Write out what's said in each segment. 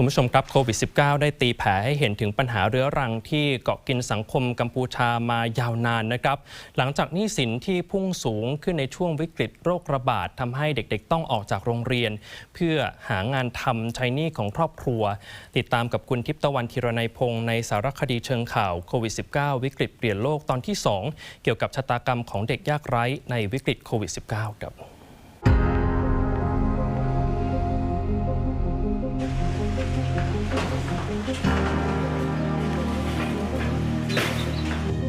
คุณผู้ชมครับโควิด -19 ได้ตีแผ่ให้เห็นถึงปัญหาเรื้อรังที่เกาะกินสังคมกัมพูชามายาวนานนะครับ หลังจากหนี้สินที่พุ่งสูงขึ้นในช่วงวิกฤตโรคระบาดทำให้เด็กๆ ต้องออกจากโรงเรียน เพื่อหางานทำใช้หนี้ของครอบครัว ติดตามกับคุณทิพย์ตะวันธีรนัยพงศ์ในสารคดีเชิงข่าวโควิด -19 วิกฤตเปลี่ยนโลกตอนที่ 2 เกี่ยวกับชะตากรรมของเด็กยากไร้ในวิกฤตโควิด -19 ครับ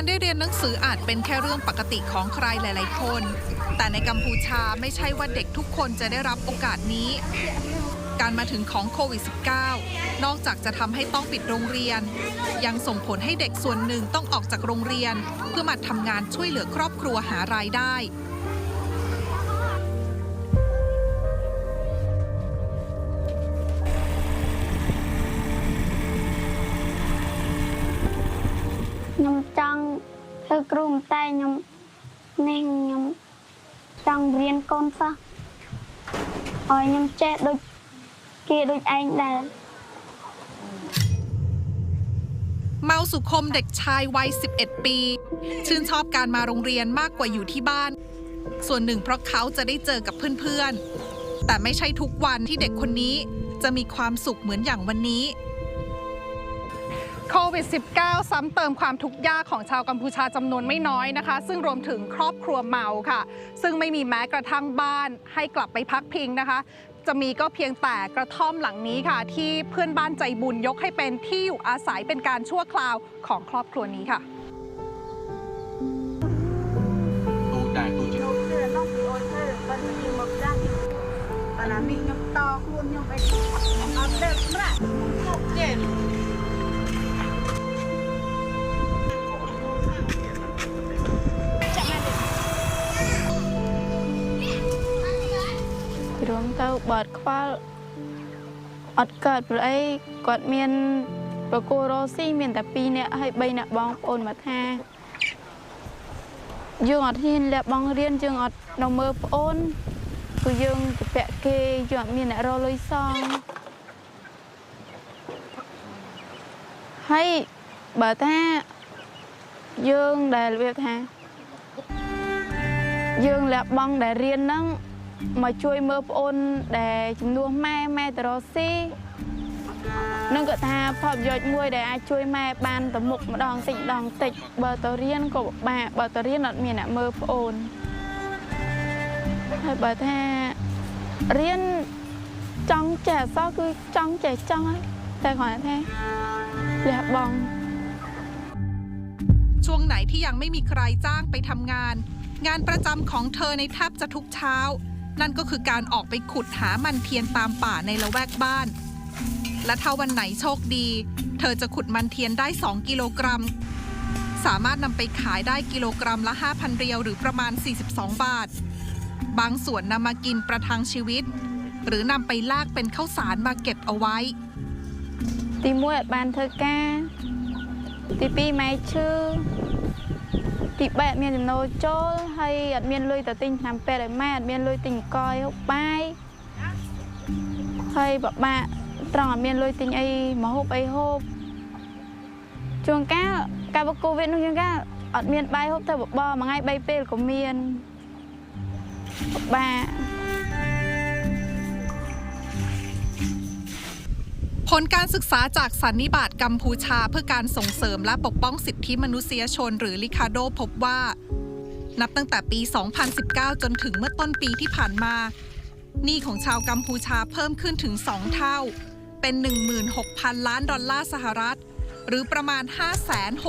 การได้เรียนหนังสืออาจเป็นแค่เรื่องปกติของใครหลาย ๆ คน แต่ในกัมพูชาไม่ใช่ว่าเด็กทุกคนจะได้รับโอกาสนี้ การมาถึงของโควิด -19 นอกจากจะทำให้ต้องปิดโรงเรียน ยังส่งผลให้เด็กส่วนหนึ่งต้องออกจากโรงเรียน เพื่อมาทำงานช่วยเหลือครอบครัวหารายได้ คือครูมแต่ยมเน่งยมจังเรียนกนซะอ๋อยมเจ๊ดุเกดุไอ้แดงเมาสุคมเด็กชายวัย 11 ปี ชื่นชอบการมาโรงเรียนมากกว่าอยู่ที่บ้าน ส่วนหนึ่งเพราะเขาจะได้เจอกับเพื่อนๆ แต่ไม่ใช่ทุกวันที่เด็กคนนี้จะมีความสุขเหมือนอย่างวันนี้ โควิด -19 ซ้ำเติมความทุกข์ยากของชาวกัมพูชาจำนวนไม่น้อยนะคะ ซึ่งรวมถึงครอบครัวเมาค่ะ ซึ่งไม่มีแม้กระทั่งบ้านให้กลับไปพักพิงนะคะ จะมีก็เพียงแต่กระท่อมหลังนี้ค่ะ ที่เพื่อนบ้านใจบุญยกให้เป็นที่อยู่อาศัยเป็นการชั่วคราวของครอบครัวนี้ค่ะ Alami nyok tahu nyok ek. Update mra. Update. បើខ្ញុំមកចាស់បើណាមីខ្ញុំតខ្លួនខ្ញុំអីអត់ទេម្រាក់មកជេរួមទៅបើអត់ខ្វល់អត់កើតព្រោះអីគាត់មានប្រគល់រស់ស៊ីមានតែ2នាក់ហើយ3នាក់បងប្អូនមកថាយើងអត់ហ៊ានលះបង់រៀនយើងអត់នៅមើលប្អូនគឺយើងទៅពាក់គេយើងអត់មានអ្នករកលុយសងហើយបើថាយើងដែលរបៀបថាយើងលះបង់ដែលរៀនហ្នឹង มาช่วยเมื่อปนแต่จำนวนแม่แม่ตรอซี่นั่งก็ทาพอบยอดมวยแต่อาช่วยแม่บานตะมุกมาดองติดดองติดเบอร์ตอรียนก็บาเบอร์ตอรียนนัดเมีนะเมื่อปนให้เบอร์ทเรียนจังแจกซอคือจังแจกจังแต่ขอแท้เลียบองช่วงไหนที่ยังไม่มีใครจ้างไปทำงาน งานประจำของเธอในแทบจะทุกเช้า นั่นก็คือการออกไปขุดหามันเทียนตามป่าในละแวกบ้าน และถ้าวันไหนโชคดี เธอจะขุดมันเทียนได้ 2 กิโลกรัม สามารถนำไปขายได้กิโลกรัมละ 5,000 เรียวหรือประมาณ 42 บาท บางส่วนนำมากินประทังชีวิต หรือนำไปลากเป็นข้าวสารมาเก็บเอาไว้ ទី1អត់បានធ្វើការទី2ម៉ែឈឺ ទី3អត់មានចំណូលចូលហើយអត់មានលុយទៅទិញថ្នាំពេទ្យឲ្យម៉ែអត់មានលុយទិញកយហូបបាយហើយបបាក់ត្រង់អត់មានលុយទិញអីមកហូបអីហូបជួនកាលកាលបើកូវីដនោះជួនកាលអត់មានបាយហូបទៅបបរមួយថ្ងៃ3ពេលក៏មានបបាក់ ผลการศึกษาจากสันนิบาตกัมพูชาเพื่อการส่งเสริมและปกป้องสิทธิมนุษยชนหรือลิคาโดพบว่า นับตั้งแต่ปี 2019 จนถึงเมื่อต้นปีที่ผ่านมาหนี้ของชาวกัมพูชาเพิ่มขึ้นถึง 2 เท่า เป็น 16,000 ล้านดอลลาร์สหรัฐ หรือประมาณ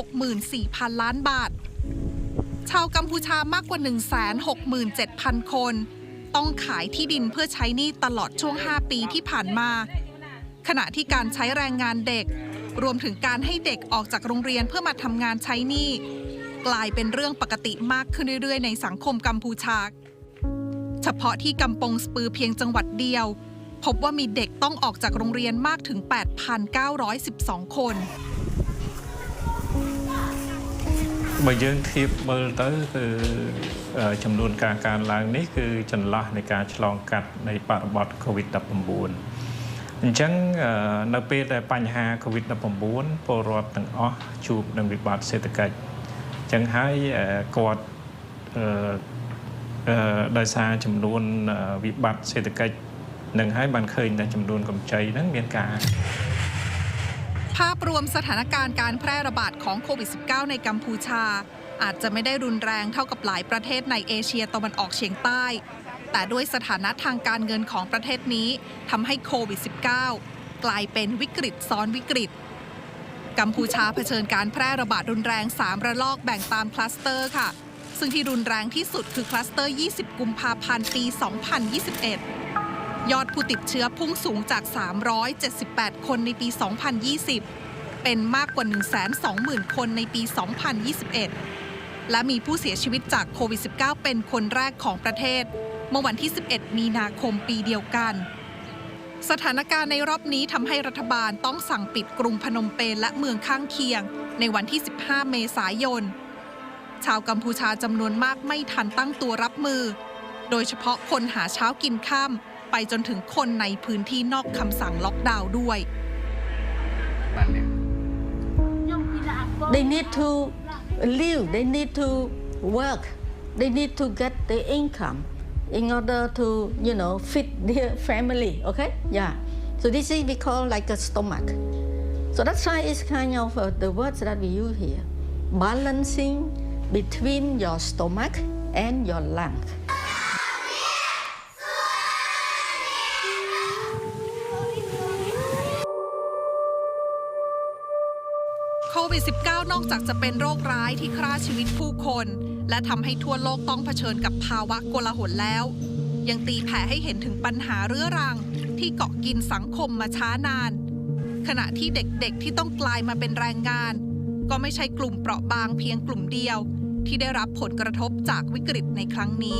564,000 ล้านบาท ชาวกัมพูชามากกว่า 167,000 คน ต้องขายที่ดินเพื่อใช้หนี้ตลอดช่วง 5 ปีที่ผ่านมา ขณะที่การใช้แรงงานเด็ก รวมถึงการให้เด็กออกจากโรงเรียนเพื่อมาทำงานใช้หนี้ กลายเป็นเรื่องปกติมากขึ้นเรื่อยๆ ในสังคมกัมพูชา เฉพาะที่กำปงสปือเพียงจังหวัดเดียว พบว่ามีเด็กต้องออกจากโรงเรียนมากถึง 8,912 คน បើយើងធៀបមើលទៅគឺអឺចំនួនការកើនឡើងនេះគឺចន្លោះនៃការឆ្លងកាត់នៃបរិបទ COVID-19 អញ្ចឹងអឺនៅពេលដែលបញ្ហា COVID-19 ពលរដ្ឋទាំងអស់ជួបនឹងវិបត្តិសេដ្ឋកិច្ចអញ្ចឹងហើយអឺគាត់អឺអឺដោយសារចំនួនអឺវិបត្តិសេដ្ឋកិច្ចនឹងហើយបានឃើញតែចំនួនកម្ចីហ្នឹងមានការ ภาพรวมสถานการณ์การแพร่ระบาดของโควิด -19 ในกัมพูชา อาจจะไม่ได้รุนแรงเท่ากับหลายประเทศในเอเชียตะวันออกเฉียงใต้ แต่ด้วยสถานะทางการเงินของประเทศนี้ทำให้โควิด -19 กลายเป็นวิกฤตซ้อนวิกฤต กัมพูชาเผชิญการแพร่ระบาดรุนแรง 3 ระลอกแบ่งตามคลัสเตอร์ค่ะ ซึ่งที่รุนแรงที่สุดคือคลัสเตอร์ 20 กุมภาพันธ์ ปี 2021 ยอดผู้ติดเชื้อพุ่งสูงจาก 378 คนในปี 2020 เป็นมากกว่า 120,000 คนในปี 2021 และมีผู้เสียชีวิตจากโควิด -19 เป็นคนแรกของประเทศ เมื่อวันที่ 11 มีนาคมปีเดียวกัน สถานการณ์ในรอบนี้ทำให้รัฐบาลต้องสั่งปิดกรุงพนมเปญและเมืองข้างเคียง ในวันที่ 15 เมษายน ชาวกัมพูชาจำนวนมากไม่ทันตั้งตัวรับมือ โดยเฉพาะคนหาเช้ากินข้ามไปจนถึงคนในพื้นที่นอกคำสั่งล็อกดาวน์ด้วย They need to live. They need to work. They need to get the income. In order to you know feed their family okay? Yeah. So this is we call like a stomach. So that's why it's kind of uh, the words that we use here. Balancing between your stomach and your lung วิด -19 นอกจากจะเป็นโรคร้ายที่ฆ่าชีวิตผู้คน และทำให้ทั่วโลกต้องเผชิญกับภาวะโกลาหลแล้ว ยังตีแผ่ให้เห็นถึงปัญหาเรื้อรังที่เกาะกินสังคมมาช้านาน ขณะที่เด็กๆที่ต้องกลายมาเป็นแรงงาน ก็ไม่ใช่กลุ่มเปราะบางเพียงกลุ่มเดียว ที่ได้รับผลกระทบจากวิกฤตในครั้งนี้